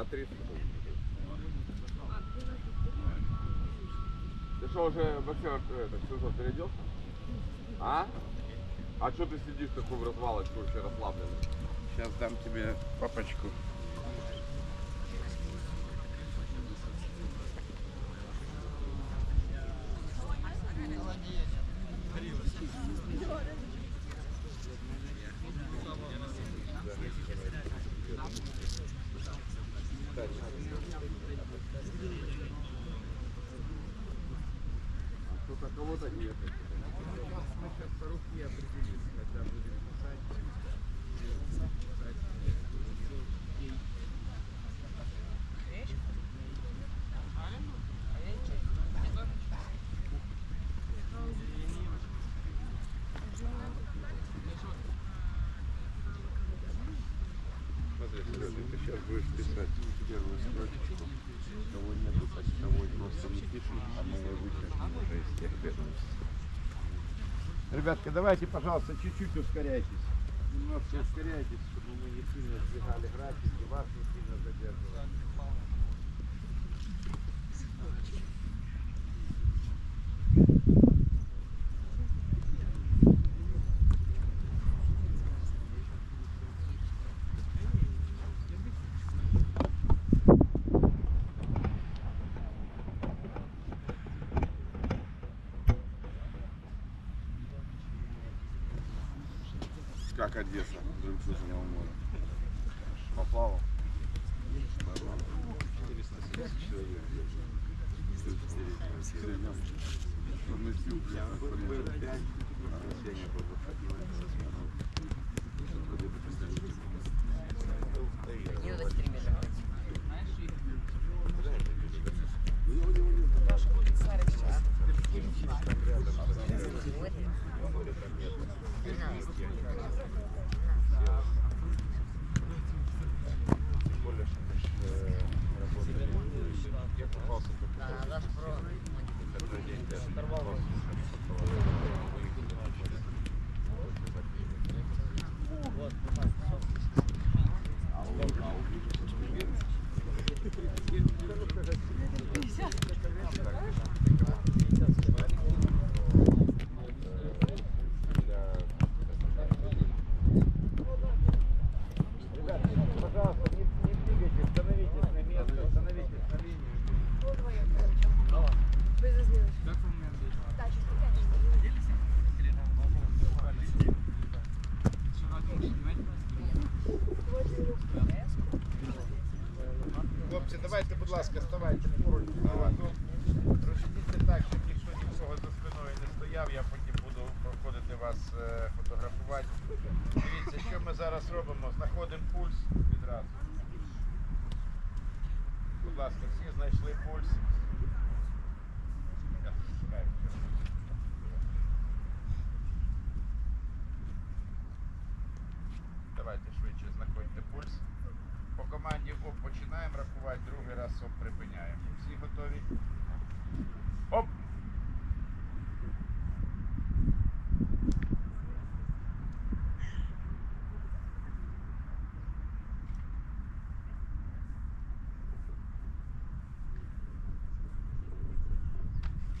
На 30 Ты что, уже боксер это, что переоделся? А? А что ты сидишь такой в развалочку вообще расслабленный? Сейчас дам тебе папочку. Что-то кого-то нет. Мы сейчас по руке определимся, когда будем писать. Смотри, Сережа, ты сейчас будешь писать первую строчку. Кого не писать, кого просто не пишем, а мы его вычеркнем уже из тех ведомств. Ребятка, давайте, пожалуйста, чуть-чуть ускоряйтесь. Немножко ускоряйтесь, чтобы мы не сильно сдвигали график и вас не сильно задерживали. Как Одесса, жемчужного моря. Поплавал? Нормально. Будь ласка, ставайте поруч ззаду. Розійдіться так, щоб ніхто нікого за спиною не стояв. Я потім буду проходити вас е, фотографувати. Дивіться, що ми зараз робимо. Знаходимо пульс відразу. Будь ласка, всі знайшли пульс. Я чекаю, що. Давайте швидше знаходьте пульс. По команді ОП починаємо ОП припиняємо. Всі готові? Оп!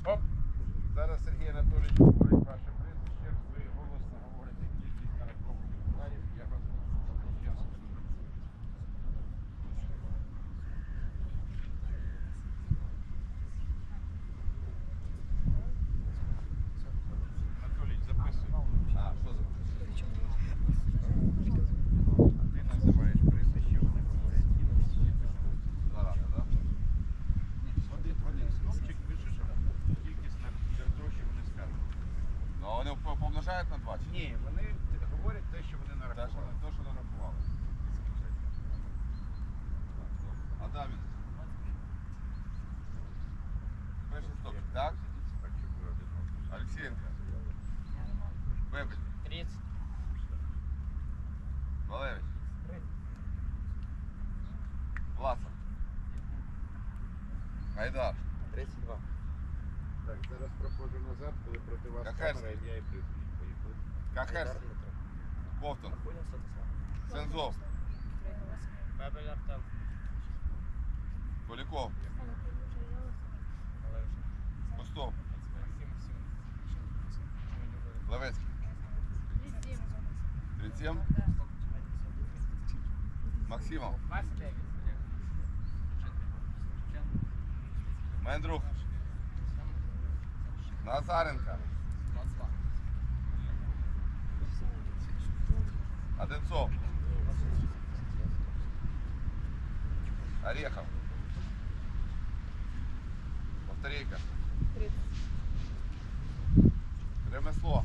Оп! Зараз Сергій Анатолійович говорить ваше Гайдар. 32. Так, зараз проходжу назад, коли проти вас Какая камера, ім'я і прізвище. Поїхали. Кахерс. Ковтун. Сензов. Бабель Артем. Поляков. Костов. Левецький. 37. Максимов. Мендрух. Назаренко. Одинцов. Орехов. Повторейка. Ремесло.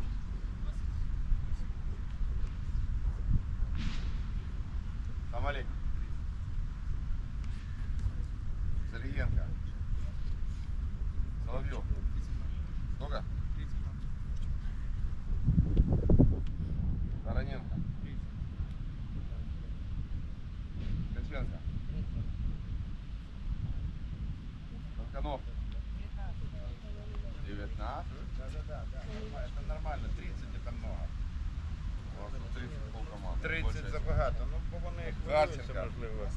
нормально, 30 це много. 30 забагато, ну бо вони Харченка. можливо.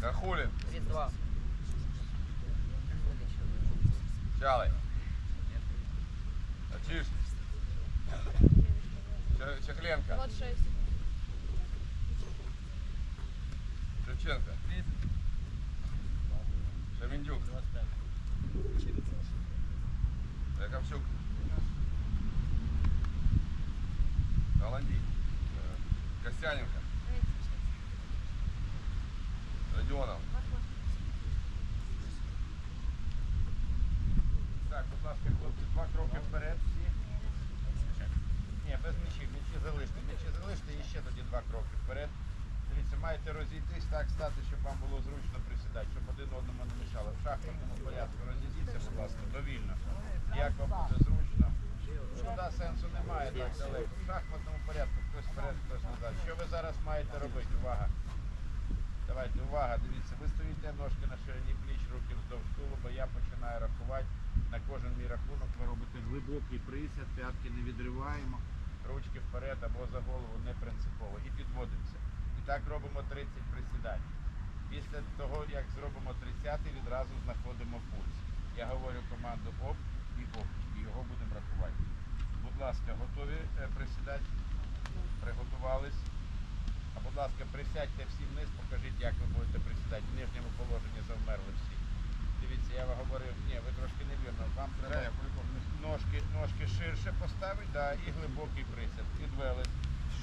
Кахулін. Різдва. Чалий. Тачиш. Чехленко. 26. Шевченко. 30. Шамендюк. 25. Яковчук. Голландий. Костяненко. Родионов. Так, будь ласка, хлопці, два кроки вперед всі. Ні, без м'ячів, м'ячі залиште. М'ячі залиште і ще тоді два кроки вперед. Дивіться, маєте розійтись так стати, щоб вам було зручно присідати, щоб один одному не мішало. В шахматному порядку розійдіться, будь ласка, довільно. Як вам буде зручно. Сюди сенсу немає так далеко. В шахматному порядку хтось вперед, хтось назад. Що ви зараз маєте робити? Увага! Давайте, увага, дивіться, ви стоїте ножки на ширині пліч, руки вздовж тулуба, я починаю рахувати. На кожен мій рахунок ви робите глибокий присяд, п'ятки не відриваємо, ручки вперед або за голову не принципово. І підводимося. І так робимо 30 присідань. Після того, як зробимо 30, відразу знаходимо пульс. Я говорю команду оп і і його будемо рахувати. Будь ласка, готові е, присідати? Приготувались? А будь ласка, присядьте всі вниз, покажіть, як ви будете присідати. В нижньому положенні завмерли всі. Дивіться, я вам говорив, ні, ви трошки невірно. Вам треба ножки, ножки ширше поставити, да, і глибокий присяд. Підвели.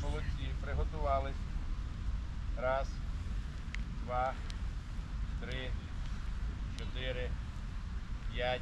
Молодці, приготувались. Раз, два, три, чотири, п'ять,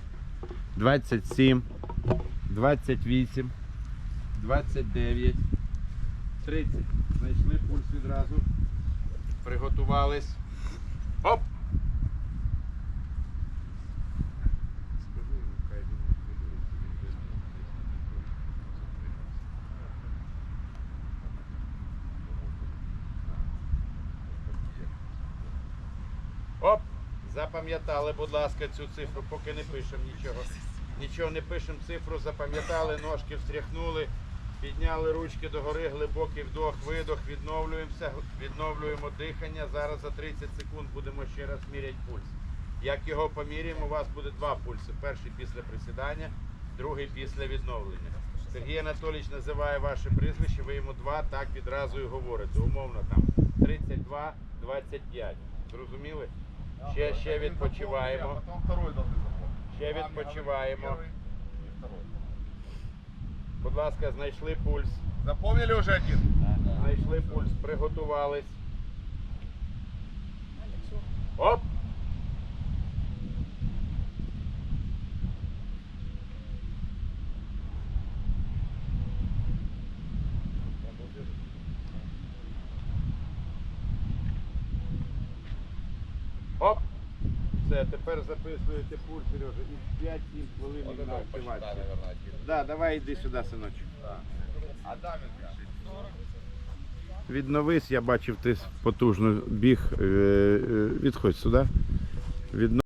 27, 28, 29, 30. Знайшли пульс відразу. Приготувались. Оп! Десь Оп! Запам'ятали, будь ласка, цю цифру, поки не пишемо нічого. Нічого не пишемо, цифру запам'ятали, ножки встряхнули. Підняли ручки догори, глибокий вдох, видох, відновлюємося, відновлюємо дихання. Зараз за 30 секунд будемо ще раз міряти пульс. Як його поміряємо, у вас буде два пульси. Перший після присідання, другий після відновлення. Сергій Анатолійович називає ваше прізвище, ви йому два, так відразу і говорите. Умовно там 32, 25. Зрозуміли? Ще, ще відпочиваємо. Ще відпочиваємо. Будь ласка, знайшли пульс. Запомнили вже один? Знайшли пульс, приготувались. Оп! Все, тепер записуєте пульс, Сережа, і 5-7 хвилин Вот на активацію. Да, давай йди сюди, синочок. Адаменко. Відновись, я бачив, ти потужно біг. Е, е, Відходь сюди. Відно...